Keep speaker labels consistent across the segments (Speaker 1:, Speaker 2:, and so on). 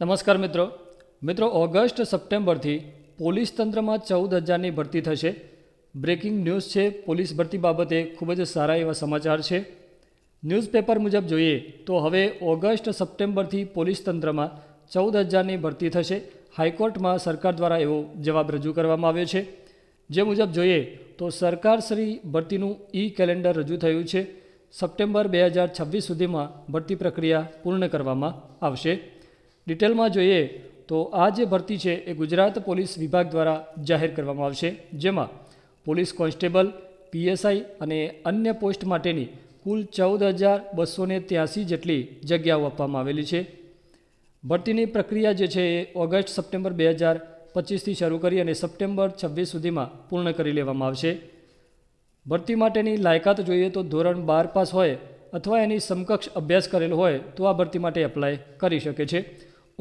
Speaker 1: નમસ્કાર મિત્રો. મિત્રો, ઓગસ્ટ સપ્ટેમ્બરથી પોલીસ તંત્રમાં ચૌદ હજારની ભરતી થશે. બ્રેકિંગ ન્યૂઝ છે, પોલીસ ભરતી બાબતે ખૂબ જ સારા એવા સમાચાર છે. ન્યૂઝપેપર મુજબ જોઈએ તો હવે ઓગસ્ટ સપ્ટેમ્બરથી પોલીસ તંત્રમાં ચૌદ હજારની ભરતી થશે. હાઈકોર્ટમાં સરકાર દ્વારા એવો જવાબ રજૂ કરવામાં આવ્યો છે. જે મુજબ જોઈએ તો સરકારશ્રી ભરતીનું ઈ કેલેન્ડર રજૂ થયું છે. સપ્ટેમ્બર બે હજાર છવ્વીસ સુધીમાં ભરતી પ્રક્રિયા પૂર્ણ કરવામાં આવશે. ડિટેલમાં જોઈએ તો આ જે ભરતી છે એ ગુજરાત પોલીસ વિભાગ દ્વારા જાહેર કરવામાં આવશે, જેમાં પોલીસ કોન્સ્ટેબલ, પીએસઆઈ અને અન્ય પોસ્ટ માટેની કુલ ચૌદ હજાર બસો ત્યાસી જેટલી જગ્યાઓ આપવામાં આવેલી છે. ભરતીની પ્રક્રિયા જે છે એ ઓગસ્ટ સપ્ટેમ્બર બે હજાર પચીસથી શરૂ કરી અને સપ્ટેમ્બર છવ્વીસ સુધીમાં પૂર્ણ કરી લેવામાં આવશે. ભરતી માટેની લાયકાત જોઈએ તો ધોરણ બાર પાસ હોય અથવા એની સમકક્ષ અભ્યાસ કરેલો હોય તો આ ભરતી માટે એપ્લાય કરી શકે છે.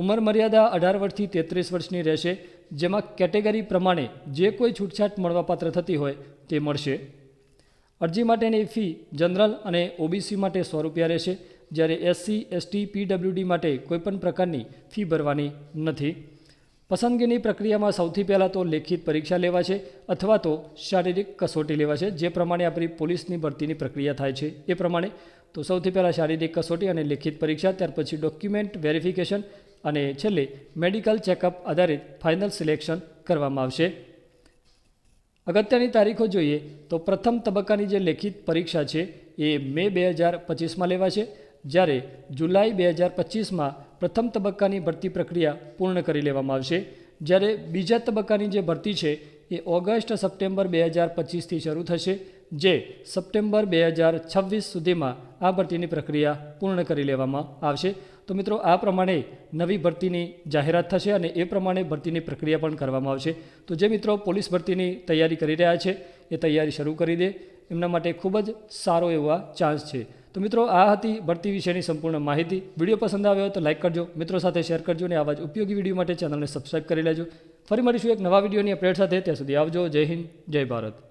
Speaker 1: ઉંમર મર્યાદા અઢાર વર્ષથી તેત્રીસ વર્ષની રહેશે, જેમાં કેટેગરી પ્રમાણે જે કોઈ છૂટછાટ મળવાપાત્ર થતી હોય તે મળશે. અરજી માટેની ફી જનરલ અને ઓબીસી માટે સો રૂપિયા રહેશે, જ્યારે એસસી, એસટી, પીડબ્લ્યુડી માટે કોઈપણ પ્રકારની ફી ભરવાની નથી. પસંદગીની પ્રક્રિયામાં સૌથી પહેલાં તો લેખિત પરીક્ષા લેવાશે અથવા તો શારીરિક કસોટી લેવાશે, જે પ્રમાણે આપણી પોલીસની ભરતીની પ્રક્રિયા થાય છે એ પ્રમાણે. તો સૌથી પહેલાં શારીરિક કસોટી અને લેખિત પરીક્ષા, ત્યાર પછી ડોક્યુમેન્ટ વેરિફિકેશન અને છેલ્લે મેડિકલ ચેકઅપ આધારિત ફાઇનલ સિલેક્શન કરવામાં આવશે. અગત્યની તારીખો જોઈએ તો પ્રથમ તબક્કાની જે લેખિત પરીક્ષા છે એ મે બે હજાર પચીસમાં લેવાશે, જ્યારે જુલાઈ બે હજાર પચીસમાં પ્રથમ તબક્કાની ભરતી પ્રક્રિયા પૂર્ણ કરી લેવામાં આવશે. જ્યારે બીજા તબક્કાની જે ભરતી છે એ ઓગસ્ટ સપ્ટેમ્બર બે હજાર પચીસથી શરૂ થશે જે સપ્ટેમ્બર બે હજાર છવ્વીસ સુધીમાં આ ભરતીની પ્રક્રિયા પૂર્ણ કરી લેવામાં આવશે. તો મિત્રો, આ પ્રમાણે નવી ભરતીની જાહેરાત થશે અને એ પ્રમાણે ભરતીની પ્રક્રિયા પણ કરવામાં આવશે. તો જે મિત્રો પોલીસ ભરતીની તૈયારી કરી રહ્યા છે, એ તૈયારી શરૂ કરી દે. એમના માટે ખૂબ જ સારો એવો ચાન્સ છે. તો મિત્રો, આ હતી ભરતી વિશેની સંપૂર્ણ માહિતી. વીડિયો પસંદ આવ્યો તો લાઇક કરજો, મિત્રો સાથે શેર કરજો અને આવા જ ઉપયોગી વીડિયો માટે ચેનલને સબસ્ક્રાઈબ કરી લેજો. ફરી મળીશું એક નવા વિડીયોની અપડેટ સાથે. ત્યાં સુધી આવજો. જય હિન્દ, જય ભારત.